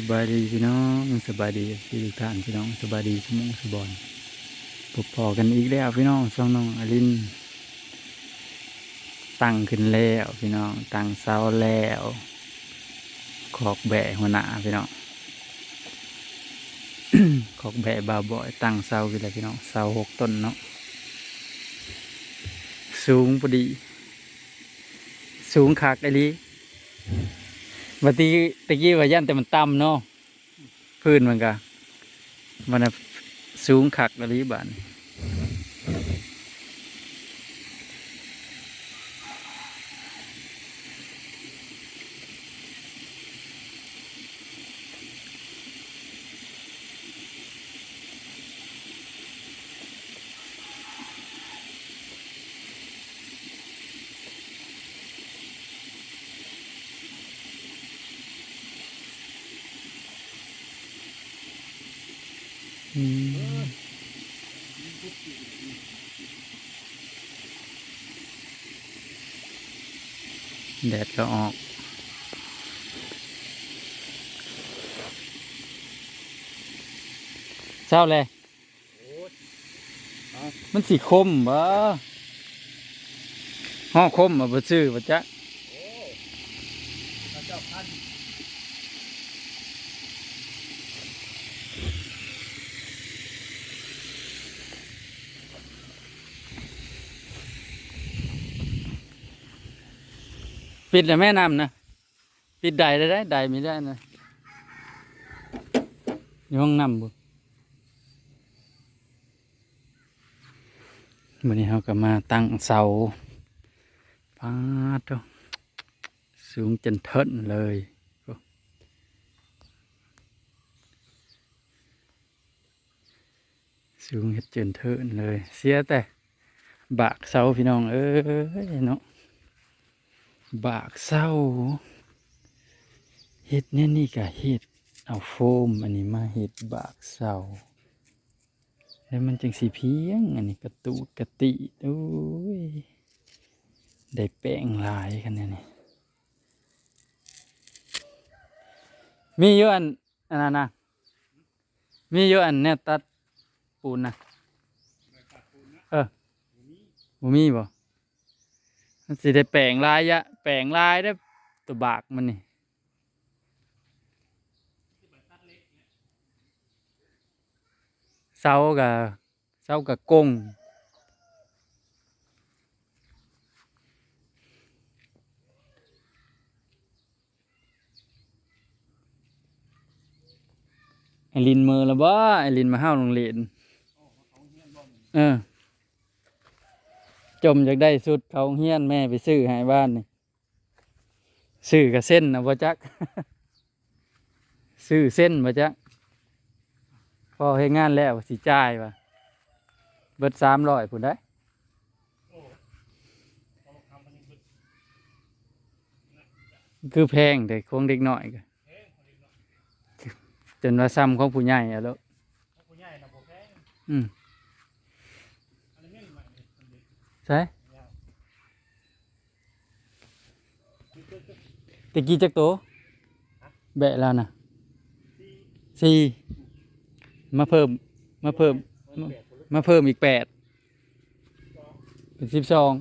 สบายดีพี่น้องสบายดีพี่ทุกท่านพี่น้องสบายดีสมองสบอนพบพอกันอีกแล้วพี่น้องสองน้องอลินตั้งขึ้นแล้วพี่น้องตั้งเสาแล้วขอกแบะหัวหน้าพี่น้องขอกแบะบาวบอยตั้งเสาขึ้นแล้วพี่น้องเสาหกต้นเนาะสูงพอดี สูงคักไอ้ลี บัดนี้ตะกี้ว่ายันแต่มันต่ำเนาะพื้นมันก็มันสูงขักอะไรบาน แดดก็ออก เศร้าเลย มันสีคมบ่ห้อคมมาบ่ซื้อบ่จ๊ะ ปิดแล้วแม่น้ำนะปิดใดได้ได้ใดไม่ได้นะอยู่ห้องน้ำบ่วันนี้เราก็มาตั้งเสาปาดเด้อสูงจนเทินเลยโอ้สูงเฮ็ดจนเทินเลย เสียแต่บากเสาพี่น้องเอ้ยเนาะ บากเศร้าเห็ดเนี่ยนี่กะเห็ดเอาโฟมอันนี้มาเห็ดบากเศร้าแล้วมันจังสีเพียง อันนี้กระตูดกระติโอ้ยได้แป้งลายกันเนี่ยนี่มีเยอะอันอันนั้นนะมีเยอะอันเนี่ยตัดปูนนะเออบ่มีบ่ มันสิได้แปลงลายยะแปลงลายได้ตัวบากมันนี่เสากับเสากับกงไอลินเมือแล้วบ่ไอลินมาห้าวโรงเรียนเออ จมอยากได้สุดเขาเฮียนแม่ไปซื้อให้บ้านนี่ซื้อกับเส้นนะบ่จักซื้อเส้นบ่จักพอให้งานแล้วสิจ่ายว่ะเบิดสามร้อยผุนได้คือแพงแต่คงเด็กหน่อยก็จนว่าซ้ำของผู้ใหญ่อะแล้วอืม ใช่ตะกี้จักโตแบะแล้วนะสี่มาเพิ่มมาเพิ่มมาเพิ่มอีกแปดเป็นสิบสอง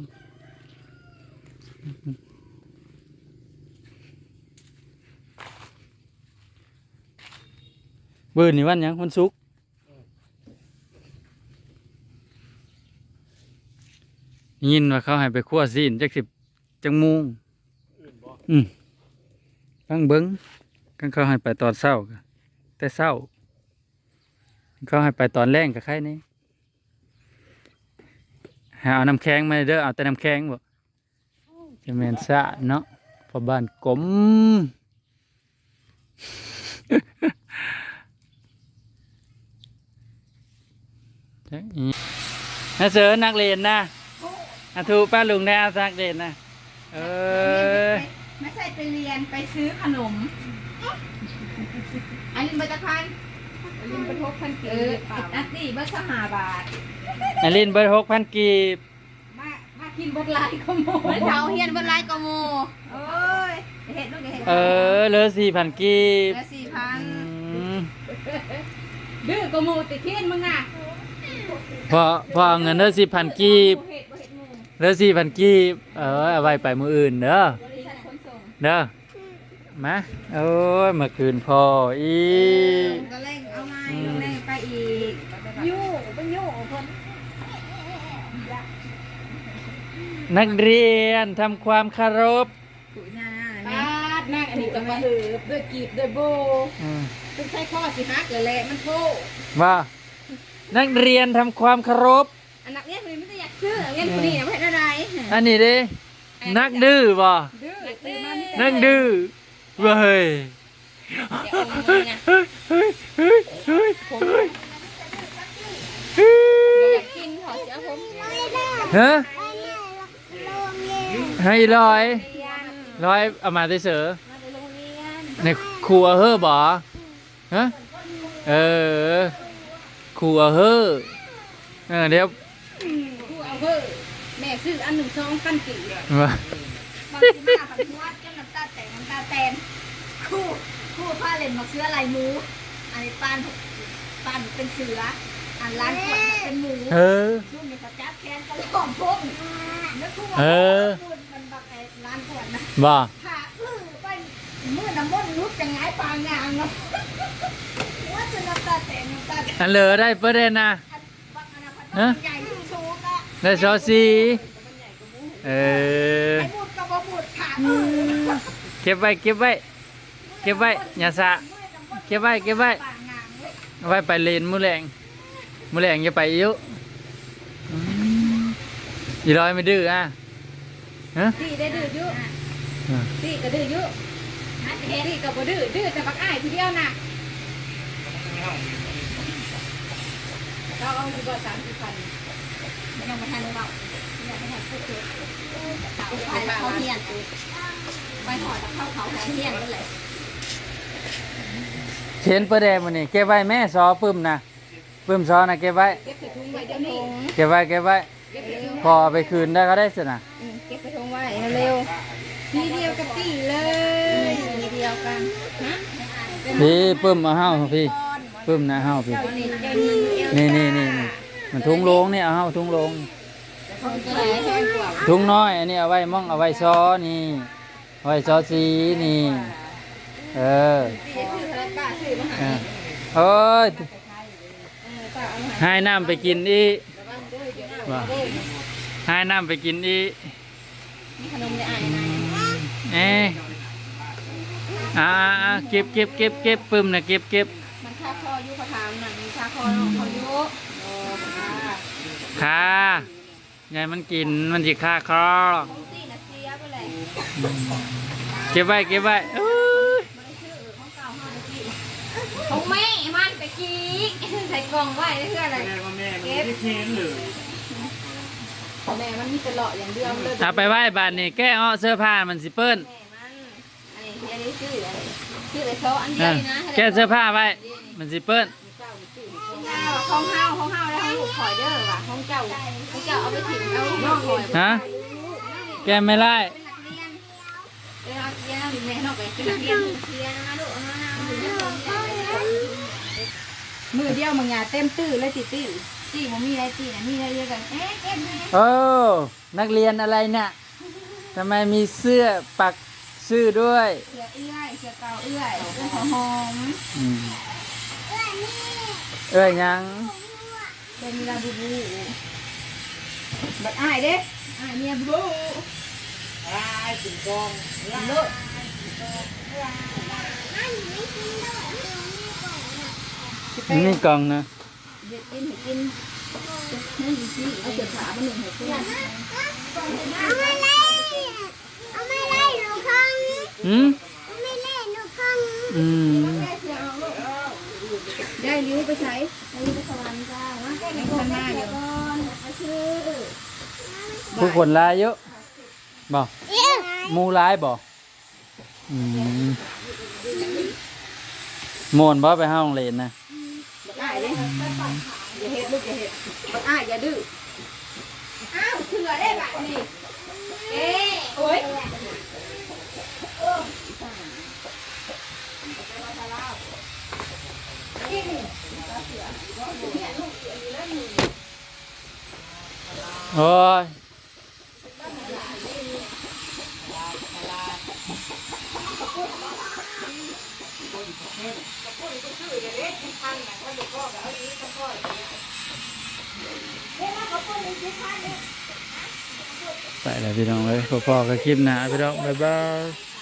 เบิร์นี่วันยังวันศุกร์ ยินว่าเขาให้ไปคั่วซีนจักสิบจังมุงอืมฟังเบิ้งกันเขาให้ไปตอนเช้าแต่เช้า เขาให้ไปตอนแรงกับใครนี่ให้เอาน้ำแข็งมาเด้อเอาแต่น้ำแข็งบ่จะแมนสะเนาะพอบ้านกลมจักอีนะเสือนักเรียนนะ อาทูป้าลุงได้เอานักเรียนนะเออไม่ใช่ไปเรียนไปซื้อขนมอันนี้บัตรพันอันนี้บัตรหกพันกีบอันนี้บัตรหาบาทอาลินเบิร์หกพันกีบมามากินบัตรลายก็โมไม่เท่าเฮียนบัตรลายก็โมโอ้ยเห็ดลูกเห็ดเออเหลือสี่พันกีบละสี่พันอืมดื้อก็มูติเทียนมึงอะพอพอเอาเงินเหลือสี่พันกีบ เห็ดบ่เห็ดหมูเหลือสี่พันกีบเออเอาไว้ไปมืออื่นเด้อ บริษัทขนส่งเด้อ มา โอ้ยเมื่อคืนพออีกก็เร่งเอาไงเร่งไปอีกยู่เป็นยู่คนนักเรียนทำความเคารพกุยนาปาดนั่งอันนี้ก็มาหืบด้วยกีบด้วยโบอืมต้องใช้ข้อสิฮักเลยแหละมันโทว่านักเรียนทำความเคารพอันนักเรี ยนคนนี้ด้อยากชื่อเรียนคนนี้นะไม่เห็นอะไรอันนี้ดินักดื้อบ่ดื้อนักดื้อเว้ยเดี๋ยวเอามือนะเฮ้ยเฮ้ยเฮ้ยผมเฮ้ยเฮ้ยอยากกินขอเสียผมฮะให้ลอยรียนลอยเอามาได้เสือในครัวเฮ้อบ่ฮะเออครัวเฮ้อเดี๋ยว ผู้เอาเบอร์แม่ซื้ออันหนึ่งสองพันกี่มาบางทีมาบางทีว่าจนน้ำตาแตกน้ำตาแตนคู่คู่ผ้าเล่นมาเสื้อลายหมูอันนี้ปานปานเป็นเสือ อันร้านขวัญเป็นหมูเออช่วงนี้เขาจับแขนกันหอมพงแล้วคู่ว่าเออมันบักไอ้ร้านขวัญนะบ่ขาอื้อไปเมื่อน้ำมันต์รุดจะหงายปางงางเนาะว่าจะน้ำตาแตกน้ำตาแตกอันเหลือได้ปร์เซ็นนะอันบักอนาคตมันใหญ่ที่สุดอะ ได้ซอสซีเออไอ้บูดกับบ่บูดขาอื้อเก็บไว้เก็บไว้เก็บไว้อย่าสะเก็บไว้เก็บไว้ปางงางเลยเอาไว้ไปเลนมือแรงมือแรงอย่าไปเยอะอืมอีร้อยไม่ดื้ออะฮะตีได้ดื้อเยอะอะตีก็ดื้อเยอะตีก็บ่ดื้อดื้อแต่บักอ้ายทีเดียวน่ะเราเอาอยู่บ่สามสิบพัน ยังไม่ทันเบายังไม่ทันพูดเยอะไปเขาเฮียนไปถอดเข้าเขาเขาเฮียนกันเลยเชนเปอร์แดงมันนี่เก็บไว้แม่ซอปึ้มนะปึ้มซอนะเก็บไว้เก็บใส่ถุงไว้เดี๋ยวนี้เก็บไว้เก็บไว้เก็บใส่ถุงพอเอาไปคืนได้ก็ได้สินะอืมเก็บใส่ถุงไว้เร็วทีเดียวกับตีเลยทีเดียวกันฮะพี่ปึ้มเอาเฮาพี่ปึ้มนะเฮาพี่เจ้านี่เจ้านี่นี่นี่นี่นี่ มันทุงโลงนี่เอาเฮาทุงโลงเขาจะไหนแห้งกว่าทุงน้อยอันนี้เอาไว้ม่องเอาไว้ซอนี่เอาไว้ซอสีนี่ เออตีคือทะเลป้าซื้อมาเอหาอโอ้ยเออป้าเอามาให้น้ำไปกินอีกระวังด้วยเดี๋ยวนะว่าให้น้ำไปกินอีกมีขนมได้อ่านนะเอ๊ะอ่าอ่าเก็บเก็บเก็บเก็บปึ้มนะเก็บเก็บมันค่าคออยู่เขาถามหนังมีค่าคอเนาะเขาอยู่โอ้ ค่ะค่ายายมันกินมันจิค่าคอของตีน่ะเสียไปเลยเก็บไว้เก็บไว้เอ้ยไม่ได้ชื่อของเก่าห้าตะกี้ของแม่มันตะกี้ใส่กล่องไว้ได้เพื่ออะไรเก็บเค้นเลยแม่มันมีแต่เลาะอย่างเดียวเลยเอาไปไหว้บานนี่แก้อ้อเสื้อผ้ามันสิเปิ้นแม่มันอันนี้อันนี้ชื่ออะไรชื่ออะไรเขาอันเดียอะวนี่นะแก้เสื้อผ้าไว้ มันสิเปิ้นของเฮาของเฮาแล้วให้ลูก คอยเด้อว่ะของเจ้าของเจ้าเอาไปถิ่นเอาน้องคอยฮะแกไม่ไล่เป็นนักเรียนเป็นนักเรียนแม่นอกไปเป็นเรียนเรียนนะลูมือเดียวมึงอย่าเต็มตื้อเลยติตื้อตีมันมีอะไรตีนะมีอะไรเยอะกันเอ๊ะเอ๊ะโอ้นักเรียนอะไรเนี่ยทำไมมีเสื้อปักชื่อด้วยเสือเอื้อยเสือเก่าเอื้อยเอื้อหอมเอืมเอ้ยยัง เป็นมีลาบูบูบัดอ้ายเด้อ้ายเมียบูบูไอ้ถึงกองเลิศมีกล่องนะเด็ดกินให้กินนั่นดีสิเอาเสือขามาหนึ่งให้กินเอาไม่ไล่เอาไม่ไล่หนูพังอืมเอาไม่ไล่หนูพังอืมได้ลิ้วไปใช้ได้ลิ้วไปสวรรค์จ้าวะในคนหน้าเดี๋ยวก่อนมาชื่อผู้คนร้ายเยอะบ่หมูร้ายบ่อืมโมนบ่ไปห้าโรงเรียนนะได้เด้อย่าเฮ็ดลูกอย่าเฮ็ดบักอ้ายอย่าดื้ออ้าวเสือได้แบบนี้เอ๊ะโอ้ย โอ้ยไปแล้วพี่น้องเลยพ่อๆกับคลิปหน้าพี่น้องบ๊ายบาย